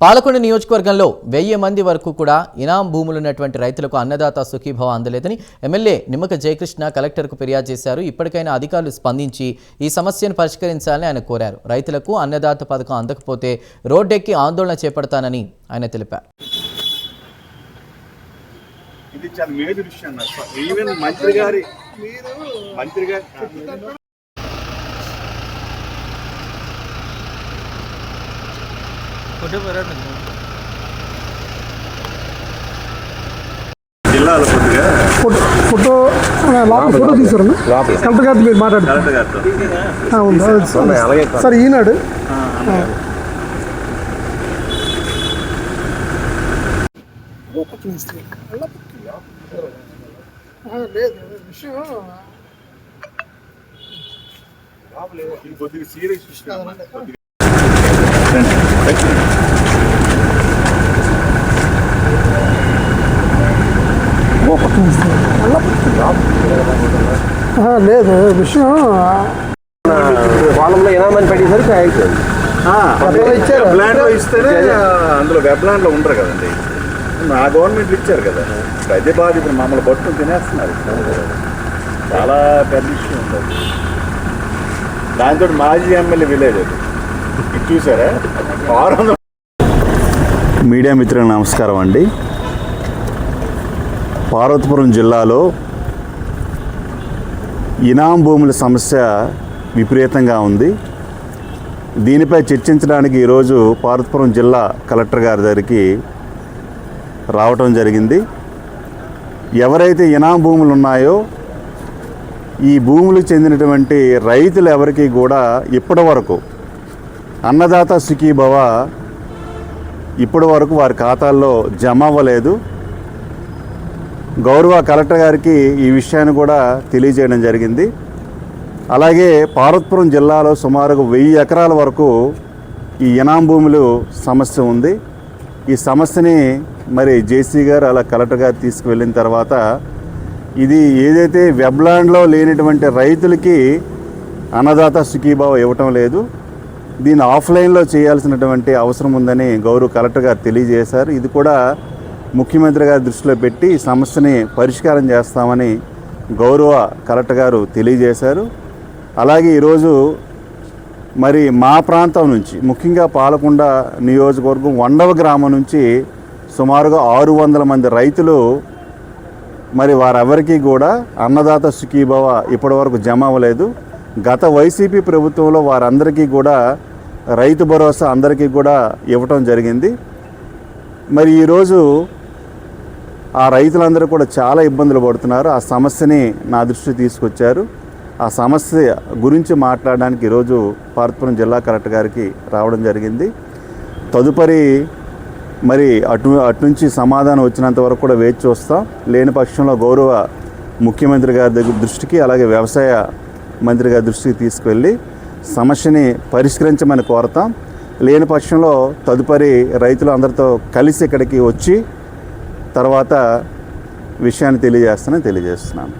పాలకొండ నియోజకవర్గంలో వెయ్యి మంది వరకు కూడా ఇనాం భూములు ఉన్నటువంటి రైతులకు అన్నదాత సుఖీభావ అందలేదని ఎమ్మెల్యే నిమ్మక జయకృష్ణ కలెక్టర్కు ఫిర్యాదు చేశారు. ఇప్పటికైనా అధికారులు స్పందించి ఈ సమస్యను పరిష్కరించాలని ఆయన కోరారు. రైతులకు అన్నదాత పథకం అందకపోతే రోడ్డెక్కి ఆందోళన చేపడతానని ఆయన తెలిపారు. ఇది చాలా మేజర్ విషయం అన్న ఈవెన్ మంత్రి గారి మంత్రి గారి జిల్లాలో కొద్దిగా ఫోటో ఫోటో తీసారన్న కలెక్టర్ గారితో. మీరు మాట్లాడుతున్నారు సార్ ఈనాడు? లేదు విషయం ఇది కొద్దిగా సీరియస్ లేదు విషయం పొలంలో ఇనామని పెట్టేసరికి అయిపోయింది ఇచ్చారు. లో ఇస్తేనే అందులో వెబ్లాండ్లో ఉండరు కదండి. నా గవర్నమెంట్ ఇచ్చారు కదా. అదే బాధ ఇప్పుడు మమ్మల్ని పట్టుకుని తినేస్తున్నారు. చాలా పెద్ద ఇష్యూ ఉంటుంది దాంతో మాజీ ఎమ్మెల్యే విలేజ్ అది. ఇది చూసారా? ఆరు మీడియా మిత్రులకు నమస్కారం అండి. పార్వతీపురం జిల్లాలో ఇనాం భూముల సమస్య విపరీతంగా ఉంది. దీనిపై చర్చించడానికి ఈరోజు పార్వతీపురం జిల్లా కలెక్టర్ గారి దగ్గరికి రావటం జరిగింది. ఎవరైతే ఇనాం భూములు ఉన్నాయో ఈ భూములకు చెందినటువంటి రైతులు ఎవరికి కూడా ఇప్పటి వరకు అన్నదాత సుఖీభవ ఇప్పటి వరకు వారి ఖాతాల్లో జమ అవ్వలేదు. గౌరవ కలెక్టర్ గారికి ఈ విషయాన్ని కూడా తెలియజేయడం జరిగింది. అలాగే పార్వతీపురం జిల్లాలో సుమారు వెయ్యి ఎకరాల వరకు ఈ ఇనాం భూములు సమస్య ఉంది. ఈ సమస్యని మరి జేసీ గారు అలా కలెక్టర్ గారు తీసుకువెళ్ళిన తర్వాత ఇది ఏదైతే వెబ్లాండ్లో లేనటువంటి రైతులకి అన్నదాత సుఖీభావ ఇవ్వటం లేదు. దీన్ని ఆఫ్లైన్లో చేయాల్సినటువంటి అవసరం ఉందని గౌరవ కలెక్టర్ గారు తెలియజేశారు. ఇది కూడా ముఖ్యమంత్రి గారి దృష్టిలో పెట్టి ఈ సమస్యని పరిష్కారం చేస్తామని గౌరవ కలెక్టర్ గారు తెలియజేశారు. అలాగే ఈరోజు మరి మా ప్రాంతం నుంచి ముఖ్యంగా పాలకొండ నియోజకవర్గం వండవ గ్రామం నుంచి సుమారుగా ఆరు వందల మంది రైతులు మరి వారెవరికీ కూడా అన్నదాత సుఖీభవ ఇప్పటివరకు జమ అవ్వలేదు. గత వైసీపీ ప్రభుత్వంలో వారందరికీ కూడా రైతు భరోసా అందరికీ కూడా ఇవ్వటం జరిగింది. మరి ఈరోజు ఆ రైతులందరూ కూడా చాలా ఇబ్బందులు పడుతున్నారు. ఆ సమస్యని నా దృష్టి తీసుకొచ్చారు. ఆ సమస్య గురించి మాట్లాడడానికి ఈరోజు పార్వతీపురం జిల్లా కలెక్టర్ గారికి రావడం జరిగింది. తదుపరి మరి అటు అటు నుంచి సమాధానం వచ్చినంత వరకు కూడా వేచి చూస్తాం. లేని పక్షంలో గౌరవ ముఖ్యమంత్రి గారి దగ్గర దృష్టికి అలాగే వ్యవసాయ మంత్రి గారి దృష్టికి తీసుకువెళ్ళి సమస్యని పరిష్కరించమని కోరతాం. లేని పక్షంలో తదుపరి రైతులు అందరితో కలిసి ఇక్కడికి వచ్చి తర్వాత విషయాన్ని తెలియజేస్తానని తెలియజేస్తున్నాను.